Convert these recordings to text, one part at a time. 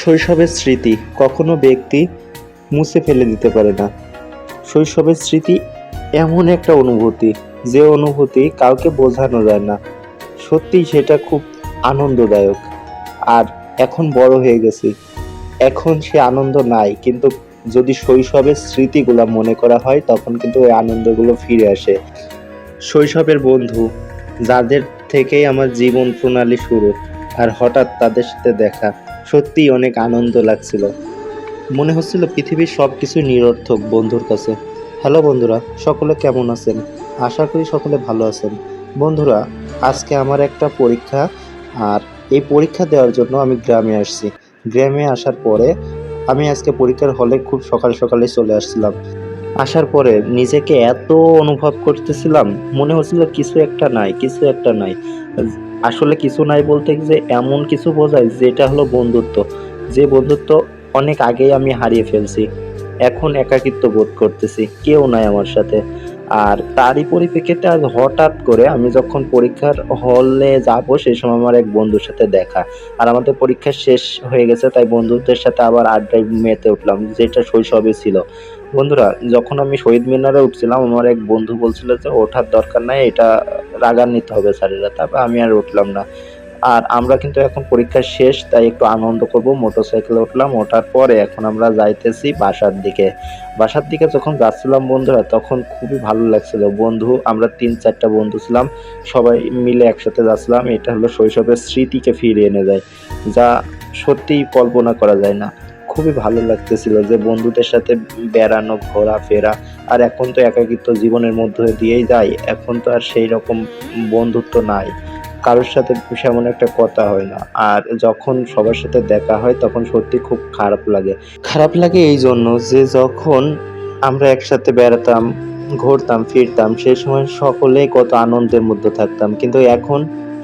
শৈশবের স্মৃতি কখনো ব্যক্তি মুছে ফেলে দিতে পারে না। শৈশবের স্মৃতি এমন একটা অনুভূতি, যে অনুভূতি কাউকে বোঝানো যায় না। সত্যি সেটা খুব আনন্দদায়ক। আর এখন বড় হয়ে গেছি। এখন সে আনন্দ নাই, কিন্তু যদি শৈশবের স্মৃতিগুলো মনে করা হয়, তখন কিন্তু ওই আনন্দগুলো ফিরে আসে। শৈশবের বন্ধু, যাদের থেকেই আমার জীবন প্রণালী শুরু। আর হঠাৎ তাদের সাথে দেখা। সত্যিই অনেক আনন্দ লাগছিল। মনে হচ্ছিল পৃথিবীর সব কিছু নিরর্থক বন্ধুর কাছে। হ্যালো বন্ধুরা, সকলে কেমন আছেন? আশা করি সকলে ভালো আছেন। বন্ধুরা, আজকে আমার একটা পরীক্ষা আর এই পরীক্ষা দেওয়ার জন্য আমি গ্রামে আসছি। গ্রামে আসার পরে আমি আজকে পরীক্ষার হলে খুব সকাল সকালে চলে আসছিলাম। আসার পরে নিজেকে এত অনুভব করতেছিলাম, মনে হচ্ছিল কিছু একটা নাই, কিছু একটা নাই। আসলে কিছু নাই বলতে যে এমন কিছু বোঝায় যেটা হলো বন্ধুত্ব। যে বন্ধুত্ব অনেক আগেই আমি হারিয়ে ফেলছি, এখন একাকিত্ব বোধ করতেছি, কেউ নাই আমার সাথে। আর তারই পরিপ্রেক্ষিতে আজ হঠাৎ করে আমি যখন পরীক্ষার হলে যাব সেই সময় আমার এক বন্ধুর সাথে দেখা। আর আমাদের পরীক্ষা শেষ হয়ে গেছে, তাই বন্ধুদের সাথে আবার আড্ডায় মেতে উঠলাম, যেটা শৈশবে ছিল। বন্ধুরা, যখন আমি শহীদ মিনারে উঠছিলাম, আমার এক বন্ধু বলছিল যে, ওঠার দরকার নাই, এটা রাগান্বিত হবে স্যারেরা, তারপর আমি আর উঠলাম না। আর আমরা কিন্তু এখন পরীক্ষা শেষ, তাই একটু আনন্দ করব। মোটরসাইকেলে উঠলাম, ওঠার পরে এখন আমরা যাইতেছি বাসার দিকে। বাসার দিকে যখন যাচ্ছিলাম বন্ধুরা, তখন খুবই ভালো লাগছিল। বন্ধু, আমরা তিন চারটা বন্ধু ছিলাম, সবাই মিলে একসাথে যাচ্ছিলাম। এটা হলো শৈশবের স্মৃতিকে ফিরিয়ে এনে যায় যা সত্যিই কল্পনা করা যায় না। খুবই ভালো লাগতেছিল যে বন্ধুদের সাথে বেড়ানো ঘোরা ফেরা আর এখন তো একাকিত্ব জীবনের মধ্যে দিয়েই যায়, এখন তো আর সেই রকম বন্ধুত্ব নাই। কারোর সাথে সেমন একটা কথা হয় না, আর যখন সবার সাথে দেখা হয় তখন সত্যি খুব খারাপ লাগে। খারাপ লাগে এই জন্য যে যখন আমরা একসাথে বেড়াতাম, ঘুরতাম, ফিরতাম সেই সময় সকলেই কত আনন্দের মধ্যে থাকতাম, কিন্তু এখন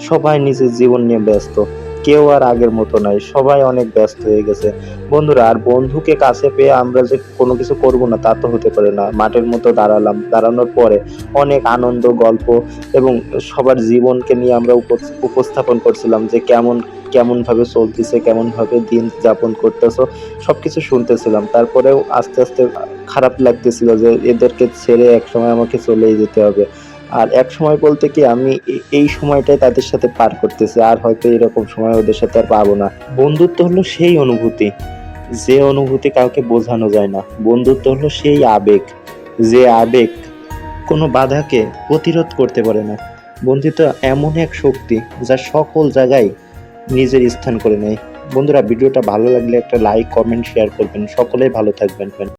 সবাই নিজের জীবন নিয়ে ব্যস্ত। কেউ আর আগের মতো নাই। সবাই অনেক ব্যস্ত হয়ে গেছে। বন্ধুরা, আর বন্ধুকে কাছে পেয়ে আমরা যে কোনো কিছু করব না, তা তো হতে পারে না। মাঠের মতো দাঁড়ালাম। দাঁড়ানোর পরে অনেক আনন্দ, গল্প এবং সবার জীবনকে নিয়ে আমরা উপ- উপস্থাপন করছিলাম যে কেমন কেমন ভাবে চলতেছে কেমন ভাবে দিন যাপন করতেছো সব কিছু শুনতেছিলাম। তারপরেও আস্তে আস্তে খারাপ লাগতেছিল যে এদেরকে ছেড়ে এক সময় আমাকে চলেই যেতে হবে। আর এক সময় বলতে কি, আমি এই সময়টাই তাদের সাথে পার করতেছি, আর হয়তো এরকম সময় ওদের সাথে আর পাবো না। বন্ধুত্ব হলো সেই অনুভূতি, যে অনুভূতি কাউকে বোঝানো যায় না। বন্ধুত্ব হলো সেই আবেগ, যে আবেগ কোনো বাধাকে প্রতিরোধ করতে পারে না। বন্ধুত্ব এমন এক শক্তি যা সকল জায়গায় নিজের স্থান করে নেয়। বন্ধুরা, ভিডিওটা ভালো লাগলে একটা লাইক কমেন্ট শেয়ার করবেন। সকলেই ভালো থাকবেন